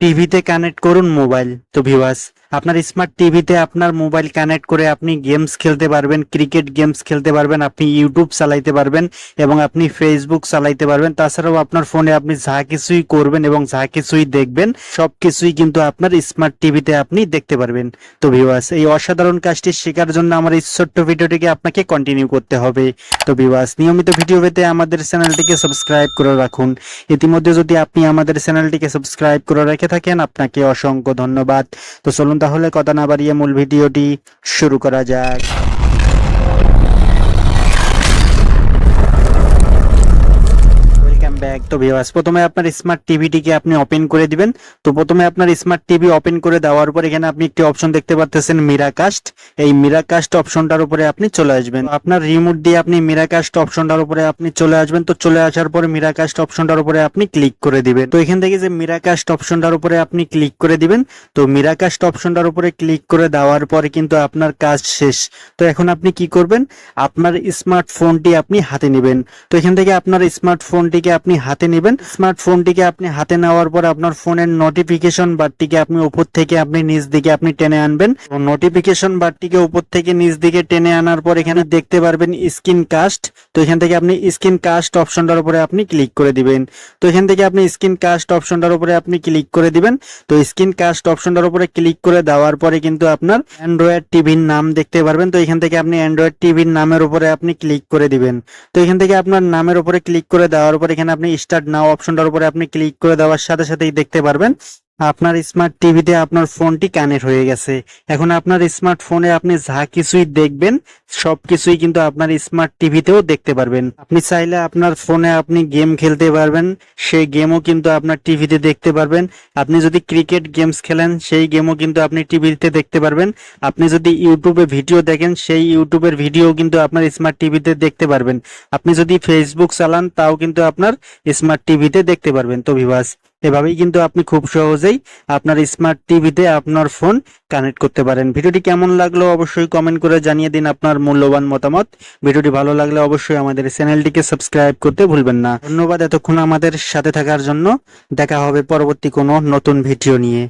টিভিতে কানেক্ট করুন মোবাইল তো ভিউয়ার্স আপনার স্মার্ট টিভিতে আপনার মোবাইল কানেক্ট করে আপনি গেমস খেলতে পারবেন ক্রিকেট গেমস খেলতে পারবেন, আপনি ইউটিউব চালাইতে পারবেন এবং আপনি ফেসবুক চালাইতে পারবেন। তাছাড়াও আপনার ফোনে আপনি যা কিছুই করবেন এবং যা কিছুই দেখবেন, সব কিছুই কিন্তু আপনার স্মার্ট টিভিতে আপনি দেখতে পারবেন। তো ভিউয়ার্স এই অসাধারণ কাজটি শেখার জন্য আমার এই ছোট্ট ভিডিওটিকে আপনাকে কন্টিনিউ করতে হবে। তো ভিউয়ার্স নিয়মিত ভিডিও পেতে আমাদের চ্যানেলটিকে সাবস্ক্রাইব করে রাখুন। ইতিমধ্যে যদি আপনি আমাদের চ্যানেলটিকে সাবস্ক্রাইব করে রেখে থাকেন, আপনাকে অসংখ্য ধন্যবাদ। তো চলুন তাহলে কথা না বাড়িয়ে মূল ভিডিওটি শুরু করা যাক। তো ভিউয়ার্স প্রথমে আপনার স্মার্ট টিভিটিকে আপনি ওপেন করে দিবেন। তো প্রথমে আপনার স্মার্ট টিভি ওপেন করে দেওয়ার পর এখানে আপনি একটি অপশন দেখতে পাচ্ছেন মিরাকাস্ট এই মিরাকাস্ট অপশনটার উপরে আপনি চলে আসবেন। আপনার রিমোট দিয়ে আপনি মিরাকাস্ট অপশনটার উপরে আপনি চলে আসবেন। তো চলে আসার পরে মিরাকাস্ট অপশনটার উপরে আপনি ক্লিক করে দিবেন। তো এখান থেকে যে মিরাকাস্ট অপশনটার উপরে আপনি ক্লিক করে দিবেন, তো মিরাকাস্ট অপশনটার উপরে ক্লিক করে দেওয়ার পরে কিন্তু আপনার কাজ শেষ। তো এখন আপনি কি করবেন? আপনার স্মার্টফোনটি আপনি হাতে নেবেন। তো এখান থেকে আপনার স্মার্টফোনটিকে আপনি হাতে নেবেন। স্মার্টফোনটিকে আপনি হাতে নেওয়ার পর আপনার ফোনের নোটিফিকেশন বারটিকে আপনি উপর থেকে আপনি নিচ দিকে আপনি টেনে আনবেন। নোটিফিকেশন বারটিকে উপর থেকে নিচ দিকে টেনে আনার পর এখানে দেখতে পারবেন স্ক্রিন কাস্ট তো এখান থেকে আপনি স্ক্রিন কাস্ট অপশনটার উপরে আপনি ক্লিক করে দিবেন। তো এখান থেকে আপনি স্ক্রিন কাস্ট অপশনটার উপরে আপনি ক্লিক করে দিবেন। তো স্ক্রিন কাস্ট অপশনটার উপরে ক্লিক করে দেওয়ার পরে কিন্তু আপনার অ্যান্ড্রয়েড টিভির নাম দেখতে পারবেন। তো এখান থেকে আপনি অ্যান্ড্রয়েড টিভির নামের উপরে আপনি ক্লিক করে দিবেন। তো এখান থেকে আপনার নামের উপরে ক্লিক করে দেওয়ার পর এখানে আপনি স্টার্ট নাও অপশনটার উপরে আপনি ক্লিক করে দেওয়ার সাথে সাথেই দেখতে পারবেন। আপনার স্মার্ট টিভিতে আপনার ফোনটি কানেক্ট হয়ে গেছে। এখন আপনার স্মার্টফোনে আপনি যা কিছুই দেখবেন, সবকিছুই কিন্তু আপনার স্মার্ট টিভিতেও দেখতে পারবেন। আপনি চাইলে আপনার ফোনে আপনি গেম খেলতে পারবেন, সেই গেমও কিন্তু আপনার টিভিতে দেখতে পারবেন। আপনি যদি ক্রিকেট গেমস খেলেন, সেই গেমও কিন্তু আপনি টিভিতে দেখতে পারবেন। আপনি যদি ইউটিউবে ভিডিও দেখেন, সেই ইউটিউবের ভিডিও কিন্তু আপনার স্মার্ট টিভিতে দেখতে পারবেন। আপনি যদি ফেসবুক চালান, তাও কিন্তু আপনার স্মার্ট টিভিতে দেখতে পারবেন, তো ভিভাস এভাবেই কিন্তু আপনি খুব সহজেই আপনার স্মার্ট টিভিতে আপনার ফোন কানেক্ট করতে পারেন। ভিডিওটি কেমন লাগল অবশ্যই কমেন্ট করে জানিয়ে দিন আপনার মূল্যবান মতামত। ভিডিওটি ভালো লাগলে অবশ্যই আমাদের চ্যানেলটিকে সাবস্ক্রাইব করতে ভুলবেন না। ধন্যবাদ এতক্ষণ আমাদের সাথে থাকার জন্য। দেখা হবে পরবর্তী কোনো নতুন ভিডিও নিয়ে।